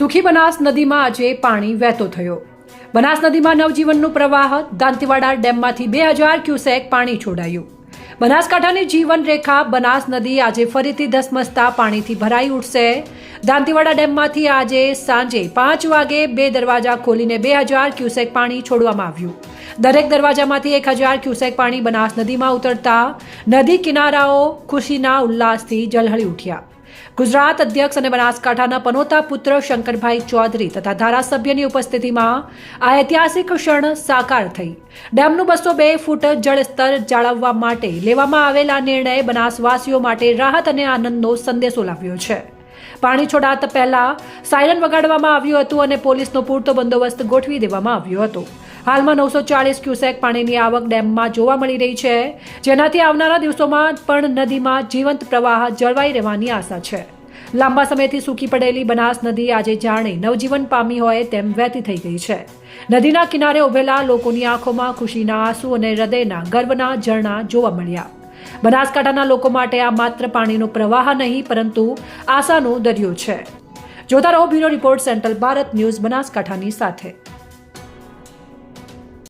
સુખી બનાસ નદીમાં આજે પાણી વહેતો થયો. બનાસ નદીમાં નવજીવનનું પ્રવાહ દાંતીવાડા ડેમમાંથી બે હજાર ક્યુસેક પાણી છોડાયું. બનાસકાંઠાની જીવન રેખા બનાસ નદી આજે ફરીથી ધસમસતા પાણીથી ભરાઈ ઉઠશે. દાંતીવાડા ડેમમાંથી આજે સાંજે પાંચ વાગે બે દરવાજા ખોલીને બે હજાર ક્યુસેક પાણી છોડવામાં આવ્યું. દરેક દરવાજામાંથી એક હજાર ક્યુસેક પાણી બનાસ નદીમાં ઉતરતા નદી કિનારાઓ ખુશીના ઉલ્લાસથી જલહળી ઉઠ્યા. ગુજરાત અધ્યક્ષ અને બનાસકાંઠાના પનોતા પુત્ર શંકરભાઈ ચૌધરી તથા ધારાસભ્યની ઉપસ્થિતિમાં આ ઐતિહાસિક ક્ષણ સાકાર થઈ. ડેમનું બસો બે ફૂટ જળસ્તર જાળવવા માટે લેવામાં આવેલા નિર્ણય બનાસવાસીઓ માટે રાહત અને આનંદનો સંદેશો લાવ્યો છે. પાણી છોડાતા પહેલા સાયરન વગાડવામાં આવ્યું હતું અને પોલીસનો પૂરતો બંદોબસ્ત ગોઠવી દેવામાં આવ્યો હતો. હાલમાં નવસો ચાલીસ ક્યુસેક પાણીની આવક ડેમમાં જોવા મળી રહી છે. જેનાથી આવનારા દિવસોમાં પણ નદીમાં જીવંત પ્રવાહ જળવાઈ રહેવાની આશા છે. લાંબા સમયથી સૂકી પડેલી બનાસ નદી આજે જાણે નવજીવન પામી હોય તેમ વહેતી થઈ ગઈ છે. નદીના કિનારે ઉભેલા લોકોની આંખોમાં ખુશીના આંસુ અને હૃદયના ગર્વના ઝરણા જોવા મળ્યા. બનાસકાંઠાના લોકો માટે આ માત્ર પાણીનો પ્રવાહ નહીં, પરંતુ આશાનો દરિયો છે. જોતા રહો bureau report, central Bharat news બનાસકાંઠાની સાથે.